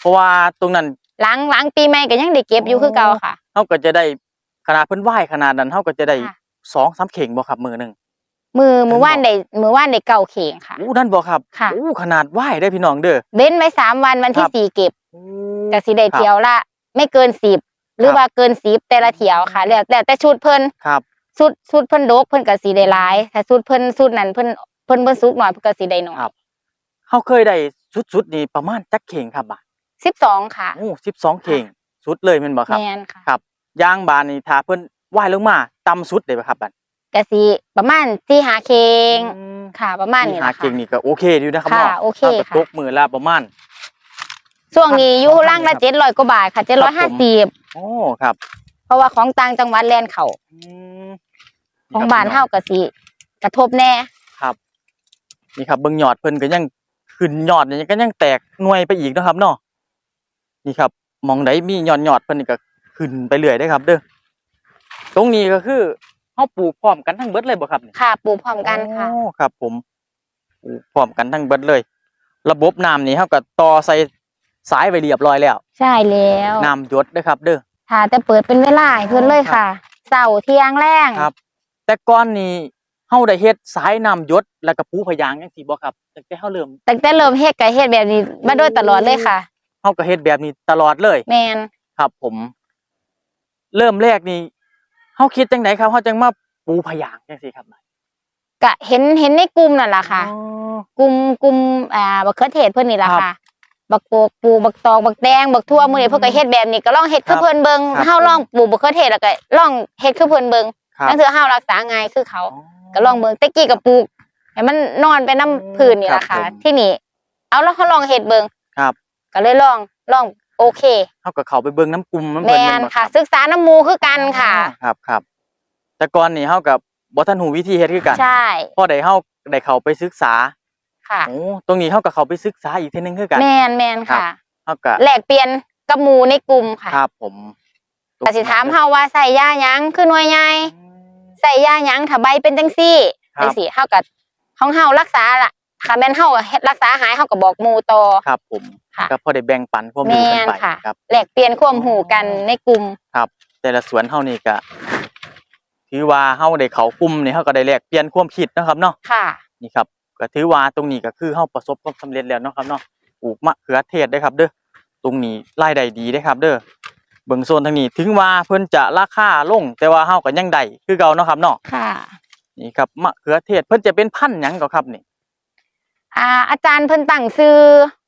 [SPEAKER 2] เพราะว่าตรงนั้น
[SPEAKER 1] หลังหลังปีใหม่ก็ยังได้เก็บอยู่คือเก่าค่ะ
[SPEAKER 2] เฮาก็จะได้ขนาดเพิ่นไหว้ขนาดนั้นเฮาก็จะได้
[SPEAKER 1] ค่ะ
[SPEAKER 2] สองสามเข่งบ่ครับมือหนึง
[SPEAKER 1] มือมือว่านได้มือว่านได้เก่าเข่งค่ะ
[SPEAKER 2] อู้นั่นบ่ครับ
[SPEAKER 1] ค่ะ
[SPEAKER 2] อู้ขนาดไหว้ได้อพี่น้องเด้อ
[SPEAKER 1] เว้นไว้สามวันวันที่
[SPEAKER 2] ครับ
[SPEAKER 1] สี่เก็บ
[SPEAKER 2] อู้
[SPEAKER 1] ก็สิได้
[SPEAKER 2] ครับ
[SPEAKER 1] เที่ยวละ ไม่เกินสิบหรือ
[SPEAKER 2] ครับ
[SPEAKER 1] ว่าเกินสิบแต่ละเที่ยวค่ะ แล้วแล้วแต่ชุดเพิ่น
[SPEAKER 2] ครับ
[SPEAKER 1] ชุดชุดเพิ่นดกเพิ่นก็สิได้หลายถ้าชุดเพิ่นชุดนั้นเพิ่นเพิ่นเบิ่สุกหน่อยเพิ่นก็สิได้น้อย
[SPEAKER 2] ครับ เฮาเคยได้สุดๆนี่ประมาณจักเข่งครับบาท
[SPEAKER 1] สิบสองค่ะ
[SPEAKER 2] โอ้12เข่งสุดเลยแม่นบ่ครับ
[SPEAKER 1] แม่นค่ะ
[SPEAKER 2] ครับยางบานนี่ถ้าเพิ่นไหว้ลงมาต่ำสุดได้บ่ครับบัด
[SPEAKER 1] ก็สิประมาณสี่หาเคง
[SPEAKER 2] อืม
[SPEAKER 1] ค่ะ ประมาณ
[SPEAKER 2] ที่
[SPEAKER 1] นี้
[SPEAKER 2] หา
[SPEAKER 1] แหละ
[SPEAKER 2] เข่ง
[SPEAKER 1] ค่ะ
[SPEAKER 2] นี่ก็โอเคอยู่นะครับ
[SPEAKER 1] ค่ะ
[SPEAKER 2] เนาะ
[SPEAKER 1] โอเค
[SPEAKER 2] เฮาก็
[SPEAKER 1] ค่ะ
[SPEAKER 2] ตกมือละประมาณ
[SPEAKER 1] ช่วงนี้อยู่
[SPEAKER 2] ครับ
[SPEAKER 1] ล่างละ
[SPEAKER 2] ครับ
[SPEAKER 1] เจ็ดร้อยกว่าบาทค่ะเจ็ดร้อย
[SPEAKER 2] ครั
[SPEAKER 1] ห้า
[SPEAKER 2] บผม
[SPEAKER 1] สิบ
[SPEAKER 2] โอ้ครับ
[SPEAKER 1] เพราะว่าของต่างจังหวัดแลนเขา
[SPEAKER 2] อืม
[SPEAKER 1] ของบ้านเฮาก็สิกระทบแน่
[SPEAKER 2] ครับ นี่ครับเบิ่งยอดเพิ่นก็ยังขึ้นยอดนี่ก็ยังแตกหน่วยไปอีกเนาะครับเนาะนี่ครับหมองใดมียอดยอดเพิ่นนี่ก็ขึ้นไปเรื่อยได้อครับ เด้อตรงนี้ก็คือเฮาปลูกพร้อมกันทั้งเบิดเลยบ่ครับนี่
[SPEAKER 1] ค่ะปลูกพร้อมกันค่ะ
[SPEAKER 2] โอ้ครับ ผมปลูกพร้อมกันทั้งเบิดเลย ระบบน้ำนี่เฮาก็ต่อใส่สายไว้เรียบร้อยแล้ว
[SPEAKER 1] ใช่แล้ว
[SPEAKER 2] น้ำหยศเด้อครับ เด้อ
[SPEAKER 1] ค่ะแต่เปิดเป็นเวลาให้เพิ่นเลยค่ะเสาร์เที่ยงแรง
[SPEAKER 2] ครับ แต่ก่อนนี่เฮาได้เฮ็ดสายน้ำหยศแล้วก็ปูพยางจังซี่บ่ครับตั้งแต่เฮาเริ่ม
[SPEAKER 1] ตั้งแต่เริ่มเฮ็ดก็เฮ็ดแบบนี้มาโดยตลอดเลยค่ะ
[SPEAKER 2] เฮาก็เฮ็ดแบบนี้ตลอดเลย
[SPEAKER 1] แมน
[SPEAKER 2] ครับผม เริ่มแรกนี่เฮาคิดจังไดครับเฮาจังมาปูพยางจังซี่ครับ
[SPEAKER 1] ก็เห็นเห็นในกลุ่มนั่นล่ะค่ะ
[SPEAKER 2] อ๋อ
[SPEAKER 1] กลุ่มกลุ่มอ่าบักเขือเทศเพิ่นนี่ล่ะ
[SPEAKER 2] ครับ
[SPEAKER 1] ค่ะบักโกกปลูกบักตอกบักแตงบักทั่วมื้อนี้เพิ่นก็เฮ็ดแบบนี้ก็ลองเฮ็ด
[SPEAKER 2] ครั
[SPEAKER 1] คือบเพิ่นเบิ่ง
[SPEAKER 2] ครับ
[SPEAKER 1] เฮาลองปลูกบักเขือเทศแล้วก็ลองเฮ็ดคือเพิ่นเบิ่ง
[SPEAKER 2] ครับ
[SPEAKER 1] นั่นคือเฮารักษาง่ายคือเขาก็ลองเบิ่งแต่กี้ก็ปลูกให้มันนอนไปน้ำพื้นนี่ล่ะ
[SPEAKER 2] ครั
[SPEAKER 1] ค่ะ
[SPEAKER 2] บผม
[SPEAKER 1] ที่นี่ เอาแล้วเขาลองเฮ็ดเบิ่ง
[SPEAKER 2] ครับ
[SPEAKER 1] ก็เลยลองลองโอเค
[SPEAKER 2] เฮาก็เข้าไปเบิ่งน้ำกลุ่มน้ำ
[SPEAKER 1] แม
[SPEAKER 2] เพิ่นแม่
[SPEAKER 1] น
[SPEAKER 2] นบ่
[SPEAKER 1] ค่ะ
[SPEAKER 2] รับ
[SPEAKER 1] ศึกษาน้ำหมูคือกันค่ะ
[SPEAKER 2] อ๋อครับครับแต่ก่อนนี่เฮากับบ่ทันหูวิธีเฮ็ดคือกัน
[SPEAKER 1] ใช่
[SPEAKER 2] พอได้เฮาได้เข้าไปศึกษา
[SPEAKER 1] ค่ะ
[SPEAKER 2] โอ้ตรงนี้เฮาก็เข้าไปศึกษาอีกเทีนึงคือกัน
[SPEAKER 1] แมนแมนค่ะ
[SPEAKER 2] เฮาก็
[SPEAKER 1] แลกเปลี่ยนกับหมูในกลุ่มค่ะ
[SPEAKER 2] ครับผม
[SPEAKER 1] แต่สิถามเฮาว่าใส่ยาหยังคือหน่วยใหญ่
[SPEAKER 2] อืม
[SPEAKER 1] ใส่ยาหยังถ้าใบเป็นจังซี่
[SPEAKER 2] ครับ
[SPEAKER 1] จังซี่เฮาก็ของเฮารักษาล่ะค่ะแม่นเฮาเฮ็ดรักษาหายเฮาก็บอกหมู่ต่อ
[SPEAKER 2] ครับผม
[SPEAKER 1] ค่ะ
[SPEAKER 2] ก็พอได้แบ่งปันความ
[SPEAKER 1] แม
[SPEAKER 2] รู้กัน
[SPEAKER 1] น
[SPEAKER 2] ไป
[SPEAKER 1] ค่ะ
[SPEAKER 2] ครับ
[SPEAKER 1] แลกเปลี่ยนความรู้กันในกลุ่ม
[SPEAKER 2] แต่ละสวนเฮานี่ก็ถือว่าเฮาได้เข้ากลุ่มนี่เฮาก็ได้แลกเปลี่ยนความคิดนะครับเนาะ
[SPEAKER 1] ค่ะ
[SPEAKER 2] นี่ครับก็ถือว่าตรงนี้ก็คือเฮาประสบความสำเร็จแล้วเนาะครับเนาะปลูกมะเขือเทศได้อครับ เด้อตรงนี้รายได้ดีได้อครับ เด้อ เบิ่งโซนทางนี้ ถึงว่าเพิ่นจะราคาลง แต่ว่าเฮาก็ยังได้คือเก่าเนาะครับเนาะ
[SPEAKER 1] ค่ะ
[SPEAKER 2] นี่ครับมะเขือเทศเพิ่นจะเป็นพันธุ์หยังก็ครับนี่
[SPEAKER 1] อ่า อาจารย์เพิ่นตั้งชื่อ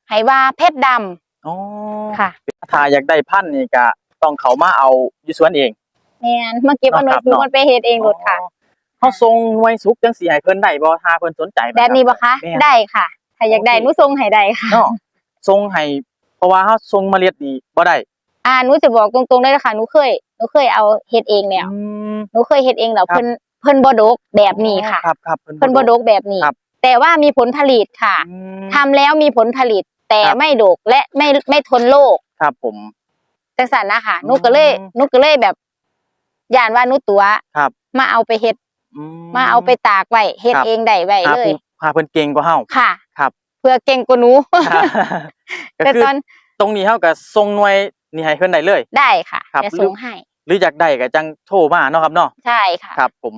[SPEAKER 1] ให้ว่าเพชรดำ
[SPEAKER 2] อ๋อ
[SPEAKER 1] ค่ะ
[SPEAKER 2] ถ้าอยากได้พันธุ์นี่ก็ต้องเขามาเอาอยู่สวนเอง
[SPEAKER 1] แมนมาเก็บเอาหน่วย
[SPEAKER 2] เนาะครับ
[SPEAKER 1] สูง
[SPEAKER 2] เนาะ
[SPEAKER 1] มันไปเฮ็ดเองโลดค่ะ
[SPEAKER 2] อ๋อเขาส่งหน่วยสุกจังสิให้เพิ่นได้บ่ถ้าเพิ่นสนใจ
[SPEAKER 1] แบบนี้บ่คะ
[SPEAKER 2] แม่น
[SPEAKER 1] ได้ค่ะ ถ้าอยากได้
[SPEAKER 2] โอเค
[SPEAKER 1] หนูส่งให้ได้ค่ะ
[SPEAKER 2] เนาะส่งให้ราะว่าเฮาส่งเมล็ดนี่บ่ได้
[SPEAKER 1] อ่าหนูจะบอกตรงๆเลยนะคะหนูเคยหนูเคยเอาเฮ็ดเองแล้ว
[SPEAKER 2] อืม
[SPEAKER 1] หนูเคยเฮ็ดเองแล้ว
[SPEAKER 2] ครับ
[SPEAKER 1] เพิ่นเพิ่นบ่ดกแบบนี้ค่ะ
[SPEAKER 2] ครับครับ
[SPEAKER 1] เพิ่นบ่ดกแบบนี้
[SPEAKER 2] ครับ
[SPEAKER 1] แต่ว่ามีผลผลิตค่ะ
[SPEAKER 2] อืม
[SPEAKER 1] ทำแล้วมีผลผลิต แต่
[SPEAKER 2] ครับ
[SPEAKER 1] ไม่ดกและไม่ไม่ทนโรค
[SPEAKER 2] ครับผม
[SPEAKER 1] จังสันนะคะ
[SPEAKER 2] อืม
[SPEAKER 1] หนูก็เลยหนูก็เลยแบบย่านว่าหนูตัว
[SPEAKER 2] ครับ
[SPEAKER 1] มาเอาไปเฮ็ด
[SPEAKER 2] อื
[SPEAKER 1] มาเอาไปตากไว้เฮ็ด
[SPEAKER 2] ครับ
[SPEAKER 1] เองได้ไว้
[SPEAKER 2] หา
[SPEAKER 1] เลย
[SPEAKER 2] ผู้หาเพิ่นเก่งกว่าเฮา
[SPEAKER 1] ค่ะ
[SPEAKER 2] ครับ
[SPEAKER 1] เพื่อเก่งกว่าหนู
[SPEAKER 2] ก็
[SPEAKER 1] แต่
[SPEAKER 2] คือ
[SPEAKER 1] ตอน
[SPEAKER 2] ตรงนี้เฮาก็ส่งหน่วย นี่ให้เพิ่นได้เลย
[SPEAKER 1] ได้ค่ะ
[SPEAKER 2] ครับ
[SPEAKER 1] จะส่งให้
[SPEAKER 2] หรืออยากได้ก็จังโทรมาเนาะครับเนาะ
[SPEAKER 1] ใช่ค่ะ
[SPEAKER 2] ครับ ผม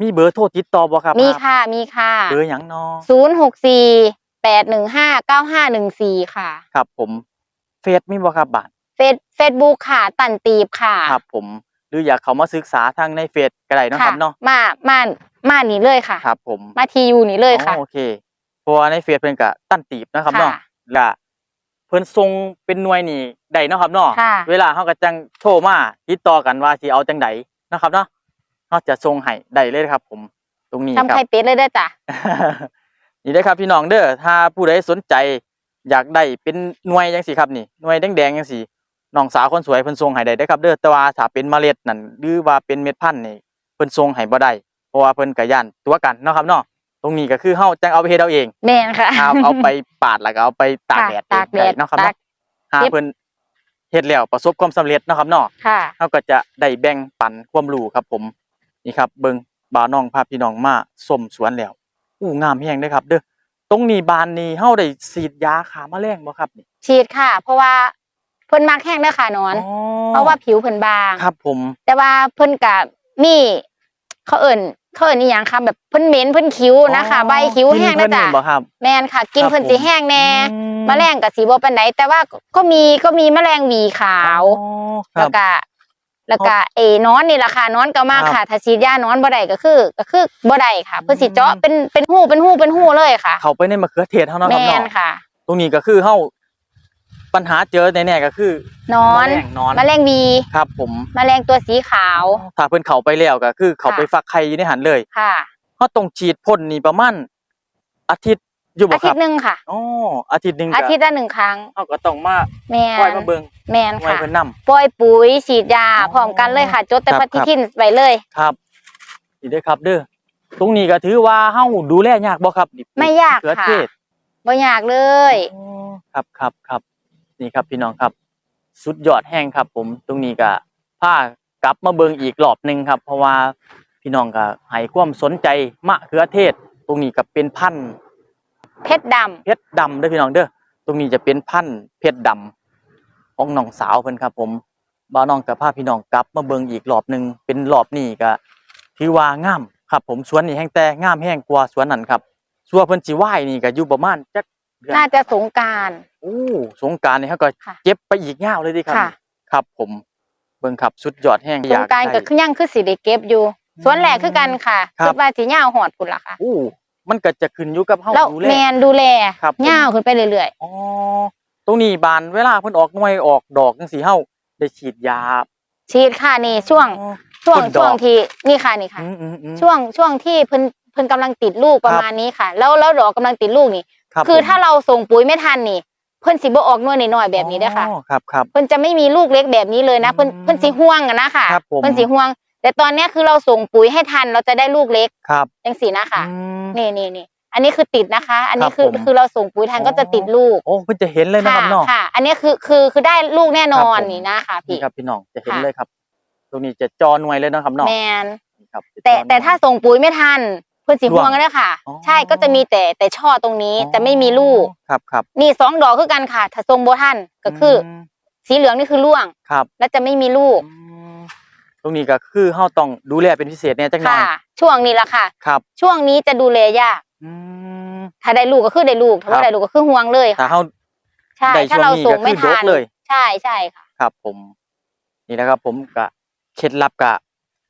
[SPEAKER 2] มีเบอร์โทรติดต่อบ่ครับ
[SPEAKER 1] มีค่ะมีค่ะ
[SPEAKER 2] เบอร์หยังเนาะ
[SPEAKER 1] ศูนย์หกสี่แปดหนึ่งห้าเก้าห้าหนึ่งสี่ค่ะ
[SPEAKER 2] ครับ ผมเฟซมีบ่ครับบาท
[SPEAKER 1] เฟซเฟซบุ๊กค่ะ ตันตีบค่ะ
[SPEAKER 2] ครับ ผม หรืออยากเข้ามาศึกษาทางในเฟซก็ได้เนาะครับเนาะ
[SPEAKER 1] มามามานี่เลยค่ะ
[SPEAKER 2] ครับ ผม
[SPEAKER 1] มาทียูนี่เลยค่ะ
[SPEAKER 2] อ๋อโอเคเพราะว่าในเฟซเพิ่นก็ตั้นตีบนะครับเนาะ
[SPEAKER 1] ค่ะ
[SPEAKER 2] และเพิ่นส่งเป็นหน่วยนี่ได้เนาะครับเนาะ
[SPEAKER 1] ค่ะ
[SPEAKER 2] เวลาเฮาก็จังโทรมาติดต่อกันว่าสิเอาจังไดนะครับเนาะเฮาจะส่งให้ได้เลยครับ ผมตรงนี้ค
[SPEAKER 1] ทำ
[SPEAKER 2] รับ
[SPEAKER 1] ไข่เป็ดเลยเด้อจ้ะ
[SPEAKER 2] นี่ได้อครับพี่น้องเด้อถ้าผู้ใดสนใจอยากได้เป็นหน่วยจังซี่ครับนี่หน่วยแดงๆจังซี่น้องสาวคนสวยเพิ่นส่งให้ได้เด้อครับเด้อแต่ว่าถ้าเป็นเมล็ดนั่นหรือว่าเป็นเม็ดพันธุ์นี่เพิ่นส่งให้บ่ได้เพราะว่าเพิ่นก็ย่านตัวกันเนาะครับเนาะ ตรงนี้ก็คือเฮาจังเอาไปเฮ็ดเอาเอง
[SPEAKER 1] แม่นค่ะ
[SPEAKER 2] เอาเอาไปปาดแล้วก็เอาไปตาก
[SPEAKER 1] ค่ะ
[SPEAKER 2] แดด
[SPEAKER 1] ตากแดด
[SPEAKER 2] เนาะครับ
[SPEAKER 1] ตา
[SPEAKER 2] เนาะ
[SPEAKER 1] ก
[SPEAKER 2] หา
[SPEAKER 1] เก็บ
[SPEAKER 2] เพิ่นเฮ็ดแล้วประสบความสำเร็จเนาะครับเนาะ
[SPEAKER 1] ค่ะ
[SPEAKER 2] เขาก็จะได้แบ่งปันความรู้ครับผมนี่ครับ เบิ่งบ่าวน้องพาพี่น้องมาสมสวนแล้วอู้งามแฮงเด้อครับ เด้อตรงนี้บานนี้เฮาได้ฉีดยาฆ่าแมลงบ่ครับนี่
[SPEAKER 1] ฉีดค่ะ เพราะว่าเพิ่นมักแห้งเด้อค่ะนอน
[SPEAKER 2] อ๋อ
[SPEAKER 1] เพราะว่าผิวเพิ่นบาง
[SPEAKER 2] ครับ ผม
[SPEAKER 1] แต่ว่าเพิ่นกะมีเขาเอิ่น เขาเอิ่นอีหยังค่ะแบบเพิ่นเหม็นเพิ่นคิ้วนะคะ
[SPEAKER 2] อ๋อ
[SPEAKER 1] ใบคิ้วแห้ง
[SPEAKER 2] กิ
[SPEAKER 1] นะ
[SPEAKER 2] เพิ่
[SPEAKER 1] จ๊ะ
[SPEAKER 2] นี่บ่ครับ
[SPEAKER 1] แม่นค่ะ กิน
[SPEAKER 2] ครับ
[SPEAKER 1] เพิ่น
[SPEAKER 2] ผม
[SPEAKER 1] สิแห้งแน่
[SPEAKER 2] อื
[SPEAKER 1] แมลงก็สิบ่ปานใดแต่ว่าก็มีก็มีแมลงหวีขาว
[SPEAKER 2] อ๋อค
[SPEAKER 1] แล้
[SPEAKER 2] รั
[SPEAKER 1] ว
[SPEAKER 2] บ
[SPEAKER 1] ก็แล้วก็เอ้นอนนี่ล่ะค่ะนอนก็มาก
[SPEAKER 2] ครับ
[SPEAKER 1] ค่ะ ถ้าฉีดยานอนบ่ได้ก็คือ ก็คือบ่ได้ค่ะ เพิ่นสิ
[SPEAKER 2] อืม
[SPEAKER 1] เจาะเป็นเป็นหูเป็นหูเป็นหูเลยค่ะ
[SPEAKER 2] เข้าไปในมะเขือเทศเฮาเนาะครับ
[SPEAKER 1] แม่น
[SPEAKER 2] เนาะ
[SPEAKER 1] ค่ะ
[SPEAKER 2] ตรงนี้ก็คือเฮา ปัญหาเจอแน่ๆก็คือน
[SPEAKER 1] อน
[SPEAKER 2] แมลงนอน
[SPEAKER 1] แมลงหวี
[SPEAKER 2] ครับ ผม
[SPEAKER 1] แมลงตัวสีขาว
[SPEAKER 2] ถ้าเพิ่นเข้าไปแล้วก็คือ เข้า
[SPEAKER 1] ค่ะ
[SPEAKER 2] ไปฟักไข่อยู่ในหันเลย
[SPEAKER 1] ค่ะ
[SPEAKER 2] เฮาต้องฉีดพ่นนี่ประมาณอาทิตย์อยู่บ่
[SPEAKER 1] อา
[SPEAKER 2] ค
[SPEAKER 1] ทิ
[SPEAKER 2] รั
[SPEAKER 1] ต
[SPEAKER 2] บ
[SPEAKER 1] ย์หนึงค่ะ
[SPEAKER 2] อ๋ออาทิตย์หนึง
[SPEAKER 1] อา
[SPEAKER 2] ก็
[SPEAKER 1] ทิตย์ละหนึ่งครั้ง
[SPEAKER 2] เฮาก็ต้องมา
[SPEAKER 1] แม่
[SPEAKER 2] คอย
[SPEAKER 1] น
[SPEAKER 2] มาเบิ่ง
[SPEAKER 1] แม่น
[SPEAKER 2] คอย
[SPEAKER 1] ค่ะ
[SPEAKER 2] เพิ่นนํ
[SPEAKER 1] ปล่อยปุ๋ยฉีดยา
[SPEAKER 2] อ๋อ
[SPEAKER 1] พร้อมกันเลยค่ะ จดแต่
[SPEAKER 2] ครับ
[SPEAKER 1] ปฏิทินไว้เลย
[SPEAKER 2] ครับนี่เด้อครับเด้อตรงนี้ก็ถือว่าเฮาดูแลยากบ่ครับนี่
[SPEAKER 1] ไม่ยาก
[SPEAKER 2] มเขือ
[SPEAKER 1] ค่ะ
[SPEAKER 2] เทศ
[SPEAKER 1] บ่ยากเลย
[SPEAKER 2] อ๋อครับครับครับ นี่ครับพี่น้องครับ สุดยอดแห้งครับ ผมตรงนี้ก็พากลับมาเบิ่งอีกรอบหนึงครับ เพราะว่าพี่น้องก็ให้ความสนใจมะเขือเทศ ตรงนี้ก็เป็นพันธุ์
[SPEAKER 1] เพชรดำ
[SPEAKER 2] เพชรดำเด้อพี่น้องเด้อตรงนี้จะเป็นพันธุ์เพชรดำของน้องสาวเพิ่นครับ ผมบ่าวน้องกับพาพี่น้องกลับมาเบิ่งอีกรอบหนึงเป็นรอบนี้ก็ถือว่างามครับ ผมสวนนี้แห้งแต่งามแห้งกว่าสวนนั้นครับส่วนเพิ่นสิไหว้นี่ก็อยู่ประมาณจักเดือ น
[SPEAKER 1] น่าจะสงกราร
[SPEAKER 2] โอ้สงกรารนี่เขาก็
[SPEAKER 1] ค่ะ
[SPEAKER 2] เก็บไปอีกยาวเลยดิครับ
[SPEAKER 1] ค่ะ
[SPEAKER 2] ครับผมเบิ่งครับสุดยอดแห้ง
[SPEAKER 1] สงกราร
[SPEAKER 2] ได้
[SPEAKER 1] ก็คือยังคือสิได้เก็บอยู่สวนแหลกคือกันค่ะ
[SPEAKER 2] ครับ
[SPEAKER 1] คือว่าสิยาวหอดพุ่นล่ะค่ะ
[SPEAKER 2] โอ้มันก็จะขึ้นอยู่กับเฮา
[SPEAKER 1] แล้ว
[SPEAKER 2] ดูแล
[SPEAKER 1] แมนดูแล
[SPEAKER 2] ครับผม
[SPEAKER 1] ยาวขึ้นไปเรื่อย
[SPEAKER 2] อ๋อตรงนี้บานเวลาเพิ่นออกหน่วยออกดอกจังซี่เฮาได้ฉีดยา
[SPEAKER 1] ๆฉีดค่ะนี่ช่วง
[SPEAKER 2] อ๋อ
[SPEAKER 1] ช่วง
[SPEAKER 2] พ่นดอก
[SPEAKER 1] ช่วงที่นี่ค่ะนี่ค่ะ
[SPEAKER 2] อืมอืมอืม
[SPEAKER 1] ช่วงช่วงที่เพิ่นเพิ่นกำลังติดลูกประมาณนี้ค่ะ แล้วแล้วดอกกำลังติดลูกนี่
[SPEAKER 2] รับ
[SPEAKER 1] คือ
[SPEAKER 2] ผม
[SPEAKER 1] ถ้าเราส่งปุ๋ยไม่ทันนี่ เพิ่นสิบ่ออกหน่วยน้อยๆแบบนี้เด้อค่ะ
[SPEAKER 2] อ๋อครับครับ
[SPEAKER 1] เพิ่นจะไม่มีลูกเล็กแบบนี้เลยนะ เพิ่น
[SPEAKER 2] อืม
[SPEAKER 1] เพิ่นสิห่วงอะนะค่ะ
[SPEAKER 2] ครับผม
[SPEAKER 1] เพิ่นสิห่วง แต่ตอนเนี้ยคือเราส่งปุ๋ยให้ทันเราจะได้ลูกเล็ก
[SPEAKER 2] ครับ
[SPEAKER 1] จังสี่นะค่ะ
[SPEAKER 2] อืม
[SPEAKER 1] นี่นี่นี่อันนี้คือติดนะคะ อันนี้
[SPEAKER 2] ครับ
[SPEAKER 1] คือ
[SPEAKER 2] ผม
[SPEAKER 1] คือเราส่งปุ๋ยทันก็จะติดลูก
[SPEAKER 2] โอ้เพิ่นจะเห็นเลยนะค
[SPEAKER 1] ค่ะ
[SPEAKER 2] รับเนาะ
[SPEAKER 1] ค่ะ อันนี้คือคือคือได้ลูกแน่นอน
[SPEAKER 2] ครับผม
[SPEAKER 1] นี่นะคะพี่
[SPEAKER 2] นี่ ครับพี่น้องจะเห็น
[SPEAKER 1] ค่ะ
[SPEAKER 2] เลยครับ ตรงนี้จะจอหน่วยเลยเนาะครับเนาะ
[SPEAKER 1] แมน
[SPEAKER 2] นี่ครับจะ
[SPEAKER 1] แต่
[SPEAKER 2] จอหน่วย
[SPEAKER 1] แต่ถ้าส่งปุ๋ยไม่ทัน เพื่อนสี
[SPEAKER 2] ร่วง
[SPEAKER 1] ห่วงก็ได้ค่ะ
[SPEAKER 2] อ๋อ
[SPEAKER 1] ใช่ก็จะมีแต่แต่ช่อตรงนี้จะไม่มีลูก
[SPEAKER 2] ครับครับ
[SPEAKER 1] นี่สองดอกคือกันค่ะ ถ้าทรงโบทันก็คืออ
[SPEAKER 2] ม
[SPEAKER 1] สีเหลืองนี่คือร่วง
[SPEAKER 2] ครับ
[SPEAKER 1] และจะไม่มีลูก
[SPEAKER 2] อืมตรงนี้ก็คือเฮาต้องดูแลเป็นพิเศษเนี่ยจักหน่อ
[SPEAKER 1] ค่ะ
[SPEAKER 2] ย
[SPEAKER 1] ช่วงนี้ละค่ะ
[SPEAKER 2] ครับ
[SPEAKER 1] ช่วงนี้จะดูแลยาก
[SPEAKER 2] อืม
[SPEAKER 1] ถ้าได้ลูกก็คือได้ลูกถ้า
[SPEAKER 2] ครั
[SPEAKER 1] ว่า
[SPEAKER 2] บ
[SPEAKER 1] ได้ลูกก็คือห่วงเลย
[SPEAKER 2] ถ้า
[SPEAKER 1] ค่ะ
[SPEAKER 2] เฮา
[SPEAKER 1] ใช่
[SPEAKER 2] ได้
[SPEAKER 1] ถ้าเรา
[SPEAKER 2] ช่วงนี้
[SPEAKER 1] ส่งไม่
[SPEAKER 2] ก็คือ
[SPEAKER 1] ทัน
[SPEAKER 2] ดกเลย
[SPEAKER 1] ใช่ใช่ค่ะ
[SPEAKER 2] ครับผม นี่นะครับผมก็เคล็ดลับก็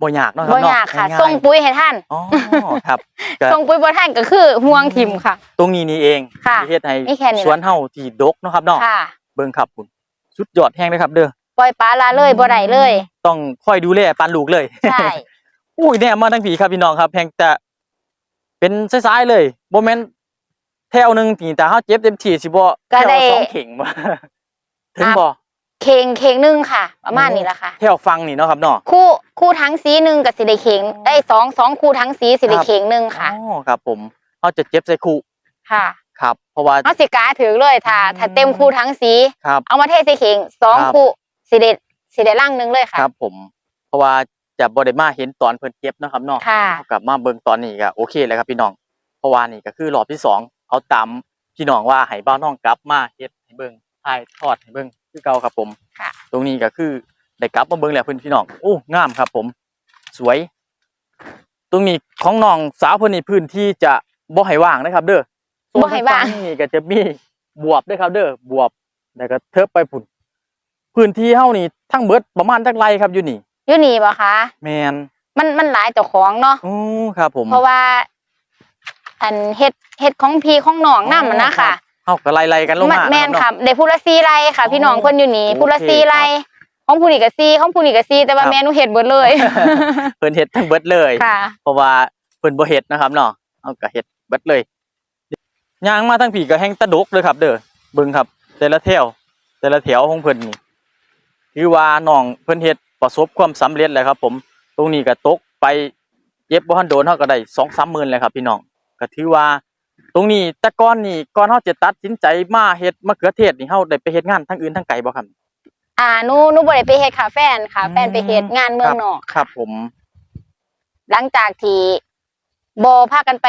[SPEAKER 2] บ่ยากเนาะครั
[SPEAKER 1] บ่
[SPEAKER 2] บเนาะ
[SPEAKER 1] ยากค่ะ
[SPEAKER 2] ง่ายๆ
[SPEAKER 1] ส่งปุ๋ยให้ท่าน
[SPEAKER 2] อ๋อครับ ก็
[SPEAKER 1] ส่งปุ๋ยบ่ทันก็คือห่วงทิมค่ะ
[SPEAKER 2] ตรงนี้นี่เอง
[SPEAKER 1] ค่ะ
[SPEAKER 2] ที่เฮ็ดให้
[SPEAKER 1] นี่แค่นี้แหละ
[SPEAKER 2] สวนเฮาที่ดกเนาะครับเนาะ
[SPEAKER 1] ค่ะ
[SPEAKER 2] เบิ่งครับคุณสุดยอดแห้งเลยครับ เด้อ
[SPEAKER 1] ปล่อยปลาละเลยบ่ได้เลย
[SPEAKER 2] ต้องคอยดูแลปานลูกเลย
[SPEAKER 1] ใช่
[SPEAKER 2] อุ้ยแน่มาทั้งผีครับพี่น้องครับแพงแต่เป็นสายๆเลยบ่แม่นแถวหนึงที่แต่เฮาเจ็บเต็มที่สิบ่
[SPEAKER 1] ก็ได้
[SPEAKER 2] แถวสองเข่งบ่ถึงบ่
[SPEAKER 1] เคงเคงหนึงค่ะ ประมาณนี้แหละค่ะ
[SPEAKER 2] แถวฟังนี่เนาะครับเนาะ
[SPEAKER 1] คู่คู่ทั้งสีหนึ่งกับสีได้เคงได้สองสองคู่ทั้งสีสีได้
[SPEAKER 2] ครับ
[SPEAKER 1] เคงหนึ่งค่ะ
[SPEAKER 2] อ๋อครับ ผมเขาจะเจ็บใส่คู่
[SPEAKER 1] ค่ะ
[SPEAKER 2] ครับ เพราะว่า
[SPEAKER 1] เอาสิกาถือเลยถ้า
[SPEAKER 2] อืม
[SPEAKER 1] ถ้าเต็มคู่ทั้งสี
[SPEAKER 2] ครับ
[SPEAKER 1] เอามาเทใส่เคงสอง
[SPEAKER 2] ครับ
[SPEAKER 1] คู่สีได้สีได้ล่างหนึ่งเลยค่ะ
[SPEAKER 2] ครับ ผม เพราะว่าจะบ่ได้มาเห็นตอนเพิ่นเก็บเนาะครับเนาะ
[SPEAKER 1] ค่ะ
[SPEAKER 2] เอากลับมาเบิ่งตอนนี้ก็โอเคเลยครับพี่น้อง เพราะว่านี่ก็คือรอบที่สองเอาตามพี่น้องว่าให้บ้านน้องกลับมาเฮ็ดให้เบิ่ง ถ่ายทอดให้เบิ่งคือเก่าครับผม
[SPEAKER 1] ค่ะ
[SPEAKER 2] ตรงนี้ก็คือได้กลับมาเบิ่งแล้วเพิ่นพี่น้องโอ้งามครับผม สวย ตรงนี้ของน้องสาวเพิ่นนี่พื้นที่จะบ่ให้ว่างนะครับ เด้อโซน
[SPEAKER 1] บ่ให้ว่าง
[SPEAKER 2] ทซ้นี่ก็จะมีบวบด้วยครับ เด้อบวบแล้วก็เทิบไปพุ่นพื้นที่เฮานี่ทั้งเบิดประมาณจักไรครับอยู่นี่
[SPEAKER 1] อยู่นี่ปะคะ
[SPEAKER 2] แมน
[SPEAKER 1] มันมันหลายเจ้าของเนาะ
[SPEAKER 2] โอ้ครับผม
[SPEAKER 1] เพราะว่า อันเฮ็ดเฮ็ดของพี่ของน้องนำนะ
[SPEAKER 2] ครั
[SPEAKER 1] ค่ะ
[SPEAKER 2] บ เฮาก็ไล่ๆกันลง
[SPEAKER 1] มัน
[SPEAKER 2] มา
[SPEAKER 1] แม่น
[SPEAKER 2] นะ
[SPEAKER 1] ค่ะได้ผู้ละ4ไร่ค่ะ
[SPEAKER 2] อ๋อ
[SPEAKER 1] พี่น้องเพิ่นอยู่นี่
[SPEAKER 2] โอเค
[SPEAKER 1] ผู้ละ4ไร่ของผู้นี้ก็4ของผู้นี้ก็4แต่ว่า
[SPEAKER 2] ครับ
[SPEAKER 1] แม่หนูเฮ็ดเบิดเลย
[SPEAKER 2] เพิ่นเฮ็ดทั้งเบิดเลย
[SPEAKER 1] ค่ะ
[SPEAKER 2] เพราะว่าเพิ่นบ่เฮ็ดนะครับเนาะเอาก็เฮ็ดเบิดเลยย่างมาทั้งผีก็แห้งตะดกเลยครับ เด้อเบิ่งครับ แต่ละแถวแต่ละแถวของเพิ่นนี่คือว่าน้องเพิ่นเฮ็ดประสบความสำเร็จแล้วครับ ผม ตรงนี้ก็ตกไปเย็บบ่ทันโดนเฮาก็ได้2-3หมื่นเลยครับ พี่น้องก็ถือว่า ตรงนี้แต่ก่อนนี่ก่อนเฮาจะตัดสินใจมาเฮ็ดมะเขือเทศนี่เฮาได้ไปเฮ็ดงานทั้งอื่นทั้งไกลบ่ครับ
[SPEAKER 1] อ่าหนูหนูบ่ได้ไปเฮ็ดค่ะแฟนค่ะ
[SPEAKER 2] อืม
[SPEAKER 1] แฟนไปเฮ็ดงานเมืองนอก
[SPEAKER 2] ครับ ผม
[SPEAKER 1] หลังจากที่บ่พากันไป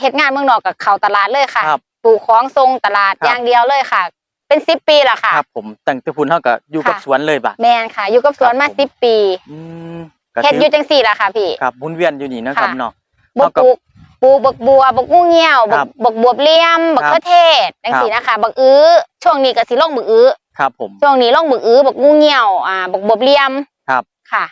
[SPEAKER 1] เฮ็ดงานเมืองนอกกับเข้าตลาดเลยค่ะ
[SPEAKER 2] ครับ
[SPEAKER 1] ปลูกของทรงตลาด
[SPEAKER 2] ครับ
[SPEAKER 1] อย่างเดียวเลยค่ะ เป็น10ปีแล้วค่ะ
[SPEAKER 2] ครับ ผมตั้งแต่พุ่นเฮาก็อยู่กับ
[SPEAKER 1] ค่ะ
[SPEAKER 2] สวนเลยบ่ะ
[SPEAKER 1] แม่นค่ะ อยู่กับสวน
[SPEAKER 2] ครับ
[SPEAKER 1] มา
[SPEAKER 2] ผม
[SPEAKER 1] 10ปี
[SPEAKER 2] อืมก็
[SPEAKER 1] เฮ็ด
[SPEAKER 2] ถื
[SPEAKER 1] อยู่จังซี่ล่ะค่ะพี่
[SPEAKER 2] ครับหมุนเวียนอยู่นี่นะครับ
[SPEAKER 1] ค่ะ
[SPEAKER 2] เนาะ
[SPEAKER 1] บ่
[SPEAKER 2] เท่ากับ
[SPEAKER 1] ปลูก ปลูกบักบัวบักงูเหี่ยวบั
[SPEAKER 2] ครั
[SPEAKER 1] ก
[SPEAKER 2] บ
[SPEAKER 1] บักบวบเลี่ยมบัก
[SPEAKER 2] ครับ
[SPEAKER 1] เขือเทศจังซี่นะคะบักอื้อช่วงนี้ก็สิลงบักอื้อ
[SPEAKER 2] ครับผม
[SPEAKER 1] ช่วงนี้ลงบักอื้อบักงูเหี่ยวอ่าบักบวบเลี่ยม
[SPEAKER 2] ครับ
[SPEAKER 1] ค่ะ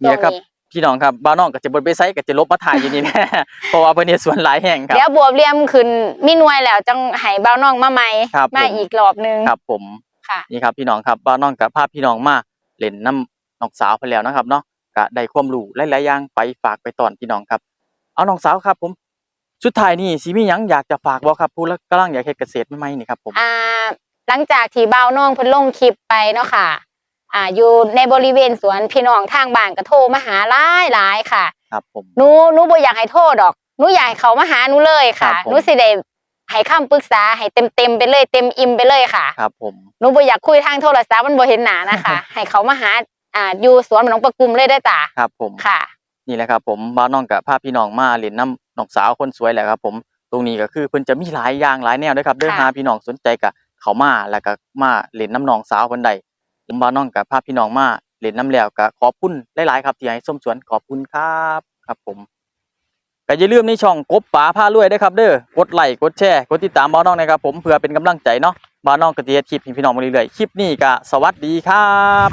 [SPEAKER 2] เนี่ยครับ
[SPEAKER 1] ช่วงนี้
[SPEAKER 2] พี่น้องครับบ้านน้องก็จะบ่ไปไสก็จะลบมาถ่ายอยู่นี่แน่เพราะว่าเพิ่นเฮ็ดสวนหลายแห่งครับ
[SPEAKER 1] เดี๋ยวบวบเลี่ยมขึ้นมีหน่วยแล้วจังให้เบ้าน้องมาใหม่
[SPEAKER 2] ครับ
[SPEAKER 1] มา
[SPEAKER 2] ผม
[SPEAKER 1] อีกรอบหนึง
[SPEAKER 2] ครับผม
[SPEAKER 1] ค่ะ
[SPEAKER 2] นี่ครับพี่น้องครับบ้านน้องกับพาพี่น้องมาเล่นน้ำน้องสาวเพิ่นแล้วนะครับเนาะก็ได้ความรู้หลายๆอย่างไปฝากไปตอนพี่น้องครับ เอาน้องสาวครับ ผมสุดท้ายนี่สิมีหยังอยากจะฝากบ่ครับผู้กำลังอยากเฮ็ดเกษตรใหม่ๆนี่ครับผม
[SPEAKER 1] อ่าหลังจากที่เบ้าน้องเพิ่นลงคลิปไปเนาะค่ะ อ่าอยู่ในบริเวณสวนพี่น้องทางบ้านก็โทรมาหาหลายหลายๆค่ะ
[SPEAKER 2] ครับผม
[SPEAKER 1] หนูหนูบ่อยากให้โทษดอกหนูอยากให้เขามาหาหนูเลยค่ะ
[SPEAKER 2] ครับผม
[SPEAKER 1] หนูสิได้ให้คำปรึกษาให้เต็มเต็มๆไปเลยเต็มอิ่มไปเลยค่ะ
[SPEAKER 2] ครับผม
[SPEAKER 1] หนูบ่อยากคุยทางโทรศัพท์มันบ่เห็นหน้านะคะ ให้เขามาหาอ่าอยู่สวนหนองประกุมเลยได้อจ้ะ
[SPEAKER 2] ครับผม
[SPEAKER 1] ค่ะ
[SPEAKER 2] นี่แหละครับผมบ้านน้องกับพาพี่น้องมาเล่นน้ำน้องสาวคนสวยแหละครับผมตรงนี้ก็คือเพิ่นจะมีหลายอย่างหลายแนวด้วยครับเด้อ
[SPEAKER 1] ค่ะ
[SPEAKER 2] หาพี่น้องสนใจก็เขามาแล้วก็มาเล่นน้ำน้องสาวเพิ่นใดผมบ้านน้องกับพาพี่น้องมาเล่นน้ำแล้วก็ขอบคุณหลายๆครับที่ให้ส้มสวนขอบคุณครับครับผมก็อย่าลืมในช่องกบป๋าพารวยด้วยครับเด้อกดไลค์กดแชร์กดติดตามบ้านน้องนะครับผมเพื่อเป็นกำลังใจเนาะบ้านน้องก็จะเฮ็ดคลิปให้พี่น้องมาเรื่อยๆคลิปนี้ก็สวัสดีครับ